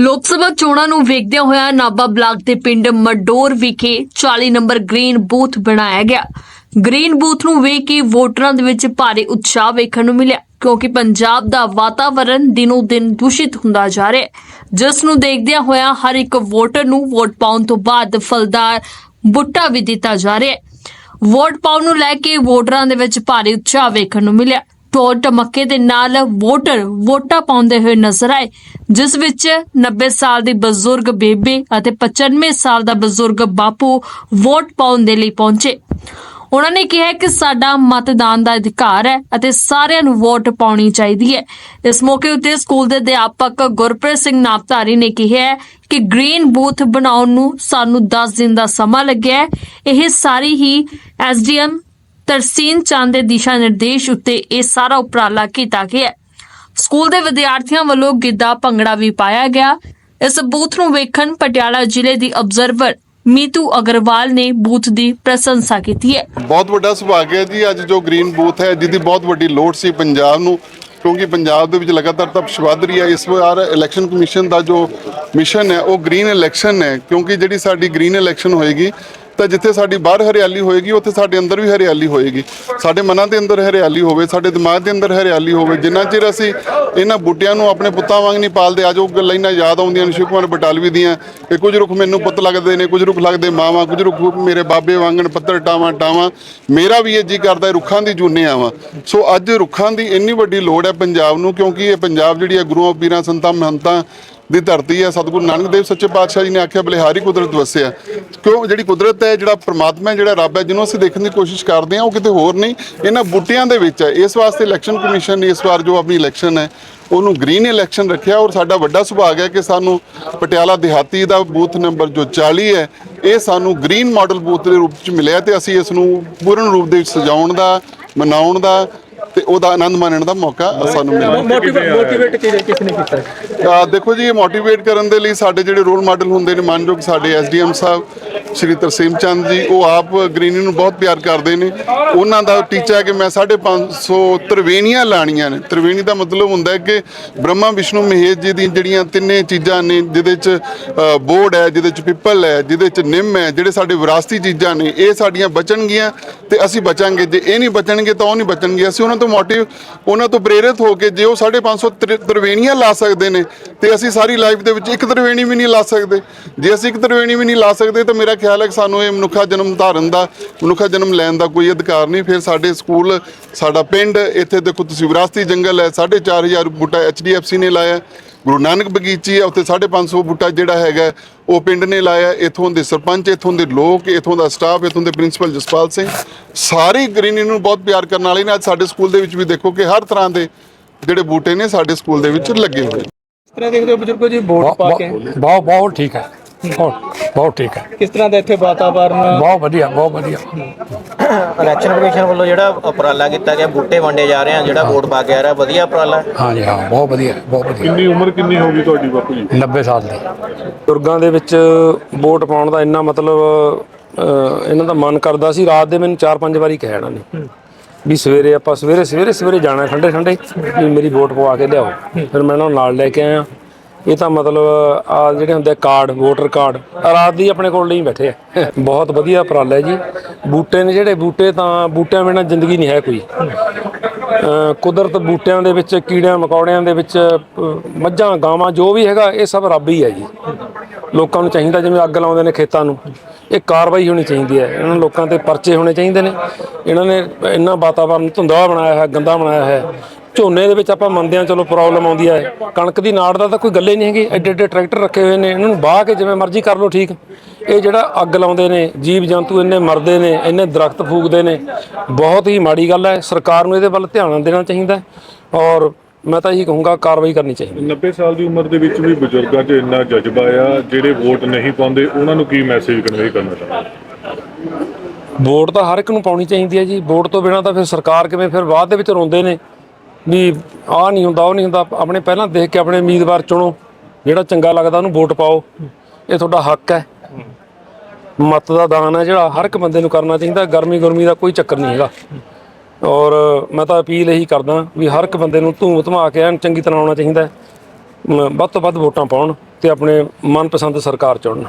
ਲੋਕ ਸਭਾ ਚੋਣਾਂ ਨੂੰ ਵੇਖਦਿਆਂ ਹੋਇਆ ਨਾਭਾ ਬਲਾਕ ਦੇ ਪਿੰਡ ਮਡੋਰ ਵਿਖੇ 40 ਨੰਬਰ ਗ੍ਰੀਨ ਬੂਥ ਬਣਾਇਆ ਗਿਆ। ਗ੍ਰੀਨ ਬੂਥ ਨੂੰ ਵੇਖ ਕੇ ਵੋਟਰਾਂ ਦੇ ਵਿੱਚ ਭਾਰੀ ਉਤਸ਼ਾਹ ਵੇਖਣ ਨੂੰ ਮਿਲਿਆ, ਕਿਉਂਕਿ ਪੰਜਾਬ ਦਾ ਵਾਤਾਵਰਣ ਦਿਨੋ ਦਿਨ ਦੂਸ਼ਿਤ ਹੁੰਦਾ ਜਾ ਰਿਹਾ ਹੈ। ਜਿਸ ਨੂੰ ਦੇਖਦਿਆਂ ਹੋਇਆ ਹਰ ਇੱਕ ਵੋਟਰ ਨੂੰ ਵੋਟ ਪਾਉਣ ਤੋਂ ਬਾਅਦ ਫਲਦਾਰ ਬੁੱਟਾ ਵੀ ਦਿੱਤਾ ਜਾ ਰਿਹਾ ਹੈ। ਵੋਟ ਪਾਉਣ ਨੂੰ ਲੈ ਕੇ ਵੋਟਰਾਂ ਦੇ ਵਿੱਚ ਭਾਰੀ ਉਤਸ਼ਾਹ ਵੇਖਣ ਨੂੰ ਮਿਲਿਆ। ਢੋਲ ਟਮੱਕੇ ਦੇ ਨਾਲ ਵੋਟਰ ਵੋਟਾਂ ਪਾਉਂਦੇ ਹੋਏ ਨਜ਼ਰ ਆਏ, ਜਿਸ ਵਿੱਚ 90 ਸਾਲ ਦੀ ਬਜ਼ੁਰਗ ਬੇਬੇ ਅਤੇ 95 ਸਾਲ ਦਾ ਬਜ਼ੁਰਗ ਬਾਪੂ ਵੋਟ ਪਾਉਣ ਦੇ ਲਈ ਪਹੁੰਚੇ। ਉਹਨਾਂ ਨੇ ਕਿਹਾ ਕਿ ਸਾਡਾ ਮਤਦਾਨ ਦਾ ਅਧਿਕਾਰ ਹੈ ਅਤੇ ਸਾਰਿਆਂ ਨੂੰ ਵੋਟ ਪਾਉਣੀ ਚਾਹੀਦੀ ਹੈ। ਇਸ ਮੌਕੇ ਉੱਤੇ ਸਕੂਲ ਦੇ ਅਧਿਆਪਕ ਗੁਰਪ੍ਰੀਤ ਸਿੰਘ ਨਾਪਤਾਰੀ ਨੇ ਕਿਹਾ ਹੈ ਕਿ ਗ੍ਰੀਨ ਬੂਥ ਬਣਾਉਣ ਨੂੰ ਸਾਨੂੰ 10 ਦਿਨ ਦਾ ਸਮਾਂ ਲੱਗਿਆ ਇਹ ਸਾਰੀ ਹੀ ਐਸਡੀਐਮ ਤਰਸੀਨ ਚੰਦ ਦੇ ਦਿਸ਼ਾ ਨਿਰਦੇਸ਼ ਉੱਤੇ ਇਹ ਸਾਰਾ ਉਪਰਾਲਾ ਕੀਤਾ ਗਿਆ ਸਕੂਲ ਦੇ ਵਿਦਿਆਰਥੀਆਂ ਵੱਲੋਂ ਗਿੱਧਾ ਭੰਗੜਾ ਵੀ ਪਾਇਆ ਗਿਆ। ਇਸ ਬੂਥ ਨੂੰ ਵੇਖਣ ਪਟਿਆਲਾ ਜ਼ਿਲ੍ਹੇ ਦੀ ਅਬਜ਼ਰਵਰ ਮੀਤੂ ਅਗਰਵਾਲ ਨੇ ਬੂਥ ਦੀ ਪ੍ਰਸ਼ੰਸਾ ਕੀਤੀ ਹੈ। ਬਹੁਤ ਵੱਡਾ ਸੁਭਾਗ ਹੈ ਜੀ। ਅੱਜ ਜੋ ਗ੍ਰੀਨ ਬੂਥ ਹੈ, ਜਿਹਦੀ ਬਹੁਤ ਵੱਡੀ ਲੋੜ ਸੀ ਪੰਜਾਬ ਨੂੰ, ਕਿਉਂਕਿ ਪੰਜਾਬ ਦੇ ਵਿੱਚ ਲਗਾਤਾਰ ਤਪਸ਼ ਵੱਧ ਰਹੀ ਹੈ। ਇਸ ਵਾਰ ਇਲੈਕਸ਼ਨ ਕਮਿਸ਼ਨ ਦਾ ਜੋ ਮਿਸ਼ਨ ਹੈ, ਉਹ ਗ੍ਰੀਨ ਇਲੈਕਸ਼ਨ ਹੈ। ਕਿਉਂਕਿ ਜਿਹੜੀ ਸਾਡੀ ਗ੍ਰੀਨ ਇਲੈਕਸ਼ਨ ਹੋਏਗੀ ਤਾਂ ਜਿੱਥੇ ਸਾਡੀ ਬਾਹਰ ਹਰਿਆਲੀ ਹੋਏਗੀ, ਉੱਥੇ ਸਾਡੇ ਅੰਦਰ ਵੀ ਹਰਿਆਲੀ ਹੋਏਗੀ। ਸਾਡੇ ਮਨਾਂ ਦੇ ਅੰਦਰ ਹਰਿਆਲੀ ਹੋਵੇ, ਸਾਡੇ ਦਿਮਾਗ ਦੇ ਅੰਦਰ ਹਰਿਆਲੀ ਹੋਵੇ। ਜਿੰਨਾ ਚਿਰ ਅਸੀਂ ਇਹਨਾਂ ਬੂਟਿਆਂ ਨੂੰ ਆਪਣੇ ਪੁੱਤਾਂ ਵਾਂਗ ਨਹੀਂ ਪਾਲਦੇ, ਅੱਜ ਉਹ ਗੱਲਾਂ ਇਹਨਾਂ ਯਾਦ ਆਉਂਦੀਆਂ ਨੇ ਸ਼ਿਵ ਕੁਮਾਰ ਬਟਾਲਵੀ ਦੀਆਂ ਕਿ ਕੁਝ ਰੁੱਖ ਮੈਨੂੰ ਪੁੱਤ ਲੱਗਦੇ ਨੇ, ਕੁਝ ਰੁੱਖ ਲੱਗਦੇ ਮਾਵਾਂ, ਕੁਝ ਰੁੱਖ ਮੇਰੇ ਬਾਬੇ ਵਾਂਗਣ ਪੱਤਰ ਟਾਵਾਂ ਟਾਵਾਂ। ਮੇਰਾ ਵੀ ਇਹ ਜੀ ਕਰਦਾ ਰੁੱਖਾਂ ਦੀ ਜੂਨੇ ਆਵਾਂ। ਸੋ ਅੱਜ ਰੁੱਖਾਂ ਦੀ ਇੰਨੀ ਵੱਡੀ ਲੋੜ ਹੈ ਪੰਜਾਬ ਨੂੰ, ਕਿਉਂਕਿ ਇਹ ਪੰਜਾਬ ਜਿਹੜੀ ਹੈ, ਗੁਰੂਆਂ, ਪੀਰਾਂ, ਸੰਤਾਂ, ਮਹੰਤਾਂ ਦੀ ਧਰਤੀ ਹੈ ਸਤਿਗੁਰੂ ਨਾਨਕ ਦੇਵ ਸੱਚੇ ਪਾਤਸ਼ਾਹ ਜੀ ਨੇ ਆਖਿਆ ਬਲਿਹਾਰੀ ਕੁਦਰਤ ਵਸਿਆ। ਕਿਉਂ ਜਿਹੜੀ ਕੁਦਰਤ ਹੈ ਜਿਹੜਾ ਪ੍ਰਮਾਤਮਾ ਹੈ, ਜਿਹੜਾ ਰੱਬ ਹੈ ਜਿਹਨੂੰ ਅਸੀਂ ਦੇਖਣ ਦੀ ਕੋਸ਼ਿਸ਼ ਕਰਦੇ ਹਾਂ ਉਹ ਕਿਤੇ ਹੋਰ ਨਹੀਂ। ਇਹਨਾਂ ਬੂਟਿਆਂ ਦੇ ਵਿੱਚ ਹੈ। ਇਸ ਵਾਸਤੇ ਇਲੈਕਸ਼ਨ ਕਮਿਸ਼ਨ ਨੇ ਇਸ ਵਾਰ ਜੋ ਆਪਣੀ ਇਲੈਕਸ਼ਨ ਹੈ ਉਹਨੂੰ ਗ੍ਰੀਨ ਇਲੈਕਸ਼ਨ ਰੱਖਿਆ ਔਰ ਸਾਡਾ ਵੱਡਾ ਸੁਭਾਗ ਹੈ ਕਿ ਸਾਨੂੰ ਪਟਿਆਲਾ ਦਿਹਾਤੀ ਦਾ ਬੂਥ ਨੰਬਰ ਜੋ 40 ਹੈ ਇਹ ਸਾਨੂੰ ਗ੍ਰੀਨ ਮਾਡਲ ਬੂਥ ਦੇ ਰੂਪ ਵਿੱਚ ਮਿਲਿਆ ਤੇ ਅਸੀਂ ਇਸ ਨੂੰ ਪੂਰਨ ਰੂਪ ਦੇ ਵਿੱਚ ਸਜਾਉਣ ਦਾ ਮਨਾਉਣ ਦਾ ਤੇ ਉਹਦਾ ਆਨੰਦ ਮਾਣਨ ਦਾ ਮੌਕਾ ਸਾਨੂੰ ਮਿਲਿਆ। ਮੋਟੀਵੇਟ ਕਿਸ ਨੇ ਕੀਤਾ? ਦੇਖੋ ਜੀ ਇਹ ਮੋਟੀਵੇਟ ਕਰਨ ਦੇ ਲਈ ਸਾਡੇ ਜਿਹੜੇ ਰੋਲ ਮਾਡਲ ਹੁੰਦੇ ਨੇ ਮਾਨਯੋਗ ਸਾਡੇ ਐਸਡੀਐਮ ਸਾਹਿਬ ਸ਼੍ਰੀ ਤਰਸੀਮ ਚੰਦ ਜੀ, ਉਹ ਆਪ ਗ੍ਰੀਨਰੀ ਨੂੰ ਬਹੁਤ ਪਿਆਰ ਕਰਦੇ ਨੇ। ਉਹਨਾਂ ਦਾ ਟੀਚਾ ਹੈ ਕਿ ਮੈਂ 550 ਤ੍ਰਿਵੇਣੀਆਂ ਲਾਣੀਆਂ ਨੇ। ਤ੍ਰਿਵੇਣੀ ਦਾ ਮਤਲਬ ਹੁੰਦਾ ਹੈ ਕਿ ਬ੍ਰਹਮਾ, ਵਿਸ਼ਨੂੰ, ਮਹੇਸ਼ ਜੀ ਦੀ ਜਿਹੜੀਆਂ ਤਿੰਨੇ ਚੀਜ਼ਾਂ ਨੇ, ਜਿਹਦੇ ਚ ਬੋਰਡ ਹੈ, ਜਿਹਦੇ ਚ ਪਿੱਪਲ ਹੈ, ਜਿਹਦੇ ਚ ਨਿੰਮ ਹੈ, ਜਿਹੜੇ ਸਾਡੇ ਵਿਰਾਸਤੀ ਚੀਜ਼ਾਂ ਨੇ, ਇਹ ਸਾਡੀਆਂ ਬਚਣਗੀਆਂ ਤੇ ਅਸੀਂ ਬਚਾਂਗੇ। ਜੇ ਇਹ ਨਹੀਂ ਬਚਣਗੇ ਤਾਂ ਉਹ ਨਹੀਂ ਬਚਣਗੇ। ਅਸੀਂ ਉਹਨਾਂ ਤੋਂ ਮੋਟਿਵ, ਉਹਨਾਂ ਤੋਂ ਪ੍ਰੇਰਿਤ ਹੋ ਕੇ ਜੇ ਉਹ 550 ਤ੍ਰਿ- ਤ੍ਰਿਵੇਣੀਆਂ ਲਾ ਸਕਦੇ ਨੇ ਤੇ ਅਸੀਂ ਸਾਰੀ ਲਾਈਫ ਦੇ ਵਿੱਚ ਇੱਕ ਤ੍ਰਿਵੇਣੀ ਵੀ ਨਹੀਂ ਲਾ ਸਕਦੇ। ਜੇ ਅਸੀਂ ਇੱਕ ਤ੍ਰਿਵੇਣੀ ਵੀ ਨਹੀਂ ਲਾ ਸਕਦੇ, ਤਾਂ ਮੇਰਾ ਖਿਆਲ ਹੈ ਕਿ ਸਾਨੂੰ ਇਹ ਮਨੁੱਖਾ ਜਨਮ ਧਾਰਨ ਦਾ, ਮਨੁੱਖਾ ਜਨਮ ਲੈਣ ਦਾ ਕੋਈ ਅਧਿਕਾਰ ਨਹੀਂ। ਫਿਰ ਸਾਡੇ ਸਕੂਲ, ਸਾਡਾ ਪਿੰਡ, ਇੱਥੇ ਦੇਖੋ ਤੁਸੀਂ ਵਿਰਾਸਤੀ ਜੰਗਲ ਹੈ 4500 ਬੂਟਾ ਐਚਡੀਐਫਸੀ ਨੇ ਲਾਇਆ। ਗੁਰੂ ਨਾਨਕ ਬਗੀਚੀ ਹੈ, ਉੱਥੇ 550 ਬੂਟਾ ਜਿਹੜਾ ਹੈਗਾ, ਉਹ ਪਿੰਡ ਨੇ ਲਾਇਆ। ਇਥੋਂ ਦੇ ਸਰਪੰਚ, ਇਥੋਂ ਦੇ ਲੋਕ, ਇਥੋਂ ਦਾ ਸਟਾਫ ਇਥੋਂ ਦੇ ਪ੍ਰਿੰਸੀਪਲ ਜਸਪਾਲ ਸਿੰਘ, ਸਾਰੇ ਗ੍ਰੀਨਰੀ ਨੂੰ ਬਹੁਤ ਪਿਆਰ ਕਰਨ ਵਾਲੇ ਨੇ। ਅੱਜ ਸਾਡੇ ਸਕੂਲ ਦੇ ਵਿੱਚ ਵੀ ਦੇਖੋ ਕਿ ਹਰ ਤਰ੍ਹਾਂ ਦੇ ਜਿਹੜੇ ਬੂਟੇ ਨੇ, ਸਾਡੇ ਸਕੂਲ ਦੇ ਵਿੱਚ ਲੱਗੇ ਹੋਏ ਨੇ। ਤਰ੍ਹਾਂ ਦੇਖਦੇ ਹੋ ਬਜ਼ੁਰਗੋ ਜੀ ਵੋਟ ਪਾ ਕੇ। ਬਹੁਤ ਬਹੁਤ ਠੀਕ ਹੈ। ਬਹੁਤ ਬਹੁਤ ਠੀਕ ਹੈ। ਕਿਸ ਤਰ੍ਹਾਂ ਦਾ ਇੱਥੇ ਵਾਤਾਵਰਨ? ਬਹੁਤ ਵਧੀਆ ਬਹੁਤ ਵਧੀਆ। ਇਲੈਕਸ਼ਨ ਕਮਿਸ਼ਨ ਵੱਲੋਂ ਜਿਹੜਾ ਉਪਰਾਲਾ ਕੀਤਾ ਗਿਆ ਬੂਟੇ ਵੰਡੇ ਜਾ ਰਹੇ ਆ ਜਿਹੜਾ ਵੋਟ ਪਾ ਕੇ ਆ ਰਿਹਾ ਵਧੀਆ ਉਪਰਾਲਾ? ਹੈ। ਹਾਂਜੀ ਹਾਂ ਬਹੁਤ ਵਧੀਆ ਬਹੁਤ ਵਧੀਆ। ਕਿੰਨੀ ਉਮਰ ਕਿੰਨੀ ਹੋ ਗਈ ਤੁਹਾਡੀ ਬਾਪੂ ਜੀ? 90 ਸਾਲ ਦੀ। ਬਜ਼ੁਰਗਾਂ ਦੇ ਵਿੱਚ ਵੋਟ ਪਾਉਣ ਦਾ ਇੰਨਾ ਮਤਲਬ ਇਹਨਾਂ ਦਾ ਮਨ ਕਰਦਾ ਸੀ ਰਾਤ ਦੇ ਮੈਨੂੰ 4-5 ਵਾਰੀ ਕਹਿ ਇਹਨਾਂ ਨੇ ਵੀ ਸਵੇਰੇ ਆਪਾਂ ਸਵੇਰੇ ਸਵੇਰੇ ਸਵੇਰੇ ਜਾਣਾ, ਠੰਡੇ ਠੰਡੇ ਵੀ ਮੇਰੀ ਵੋਟ ਪਵਾ ਕੇ ਲਿਆਓ। ਫਿਰ ਮੈਂ ਉਹਨਾਂ ਨੂੰ ਨਾਲ ਲੈ ਕੇ ਆਇਆ। ਇਹ ਤਾਂ ਮਤਲਬ ਆ ਜਿਹੜੇ ਹੁੰਦੇ ਆ ਕਾਰਡ ਵੋਟਰ ਕਾਰਡ, ਰਾਤ ਦੀ ਆਪਣੇ ਕੋਲ ਨਹੀਂ ਬੈਠੇ। ਆ ਬਹੁਤ ਵਧੀਆ ਉਪਰਾਲਾ ਹੈ ਜੀ। ਬੂਟੇ ਨੇ ਜਿਹੜੇ ਬੂਟੇ ਤਾਂ ਬੂਟਿਆਂ ਬਿਨਾਂ ਜ਼ਿੰਦਗੀ ਨਹੀਂ ਹੈ ਕੋਈ। ਕੁਦਰਤ ਬੂਟਿਆਂ ਦੇ ਵਿੱਚ, ਕੀੜਿਆਂ, ਮਕੌੜਿਆਂ ਦੇ ਵਿੱਚ ਮੱਝਾਂ, ਗਾਵਾਂ, ਜੋ ਵੀ ਹੈਗਾ, ਇਹ ਸਭ ਰੱਬ ਹੀ ਹੈ ਜੀ। ਲੋਕਾਂ ਨੂੰ ਚਾਹੀਦਾ, ਜਿਵੇਂ ਅੱਗ ਲਾਉਂਦੇ ਨੇ ਖੇਤਾਂ ਨੂੰ, ਇਹ ਕਾਰਵਾਈ ਹੋਣੀ ਚਾਹੀਦੀ ਹੈ। ਇਹਨਾਂ ਲੋਕਾਂ ਤੇ ਪਰਚੇ ਹੋਣੇ ਚਾਹੀਦੇ ਨੇ। ਇਹਨਾਂ ਨੇ ਇੰਨਾ ਵਾਤਾਵਰਨ ਧੁੰਦਲਾ ਬਣਾਇਆ ਹੈ ਗੰਦਾ ਬਣਾਇਆ ਹੈ ਝੋਨੇ ਦੇ ਵਿੱਚ ਆਪਾਂ ਮੰਨਦੇ ਹਾਂ, ਚਲੋ ਪ੍ਰੋਬਲਮ ਆਉਂਦੀ ਹੈ। ਕਣਕ ਦੀ ਨਾੜ ਦਾ ਤਾਂ ਕੋਈ ਗੱਲ ਹੀ ਨਹੀਂ ਹੈਗੀ। ਐਡੇ ਐਡੇ ਟਰੈਕਟਰ ਰੱਖੇ ਹੋਏ ਨੇ। ਇਹਨਾਂ ਨੂੰ ਬਾਹ ਕੇ ਜਿਵੇਂ ਮਰਜ਼ੀ ਕਰ ਲਓ, ਠੀਕ। ਇਹ ਜਿਹੜਾ ਅੱਗ ਲਾਉਂਦੇ ਨੇ, ਜੀਵ ਜੰਤੂ ਇੰਨੇ ਮਰਦੇ ਨੇ, ਇੰਨੇ ਦਰਖਤ ਫੂਕਦੇ ਨੇ, ਬਹੁਤ ਹੀ ਮਾੜੀ ਗੱਲ ਹੈ। ਸਰਕਾਰ ਨੂੰ ਇਹਦੇ ਵੱਲ ਧਿਆਨ ਦੇਣਾ ਚਾਹੀਦਾ ਔਰ ਮੈਂ ਤਾਂ ਇਹੀ ਕਹੂੰਗਾ ਕਾਰਵਾਈ ਕਰਨੀ ਚਾਹੀਦੀ 90 ਸਾਲ ਦੀ ਉਮਰ ਦੇ ਵਿੱਚ ਵੀ ਬਜ਼ੁਰਗਾਂ 'ਚ ਇੰਨਾ ਜਜ਼ਬਾ ਆ ਜਿਹੜੇ ਵੋਟ ਨਹੀਂ ਪਾਉਂਦੇ ਉਹਨਾਂ ਨੂੰ ਕੀ ਮੈਸੇਜ ਕਨਵੇ ਕਰਨਾ ਚਾਹੁੰਦੇ? ਵੋਟ ਤਾਂ ਹਰ ਇੱਕ ਨੂੰ ਪਾਉਣੀ ਚਾਹੀਦੀ ਹੈ ਜੀ। ਵੋਟ ਤੋਂ ਬਿਨਾਂ ਤਾਂ ਫਿਰ ਸਰਕਾਰ ਕਿਵੇਂ ਫਿਰ ਬਾਅਦ ਦੇ ਵਿੱਚ ਰੋਂਦੇ ਨੇ ਵੀ ਆਹ ਨਹੀਂ ਹੁੰਦਾ ਉਹ ਨਹੀਂ ਹੁੰਦਾ। ਆਪਣੇ ਪਹਿਲਾਂ ਦੇਖ ਕੇ ਆਪਣੇ ਉਮੀਦਵਾਰ ਚੁਣੋ ਜਿਹੜਾ ਚੰਗਾ ਲੱਗਦਾ ਉਹਨੂੰ ਵੋਟ ਪਾਓ। ਇਹ ਤੁਹਾਡਾ ਹੱਕ ਹੈ। ਮਤ ਦਾ ਦਾਨ ਹੈ ਜਿਹੜਾ ਹਰ ਇੱਕ ਬੰਦੇ ਨੂੰ ਕਰਨਾ ਚਾਹੀਦਾ। ਗਰਮੀ ਗੁਰਮੀ ਦਾ ਕੋਈ ਚੱਕਰ ਨਹੀਂ ਹੈਗਾ। ਔਰ ਮੈਂ ਤਾਂ ਅਪੀਲ ਇਹੀ ਕਰਦਾ ਵੀ ਹਰ ਇੱਕ ਬੰਦੇ ਨੂੰ ਧੂਮ ਧਮਾ ਕੇ ਐਨ ਚੰਗੀ ਤਰ੍ਹਾਂ ਆਉਣਾ ਚਾਹੀਦਾ ਹੈ। ਮ, ਵੱਧ ਤੋਂ ਵੱਧ ਵੋਟਾਂ ਪਾਉਣ ਤੇ ਆਪਣੇ ਮਨਪਸੰਦ ਸਰਕਾਰ ਚੁਣਨ।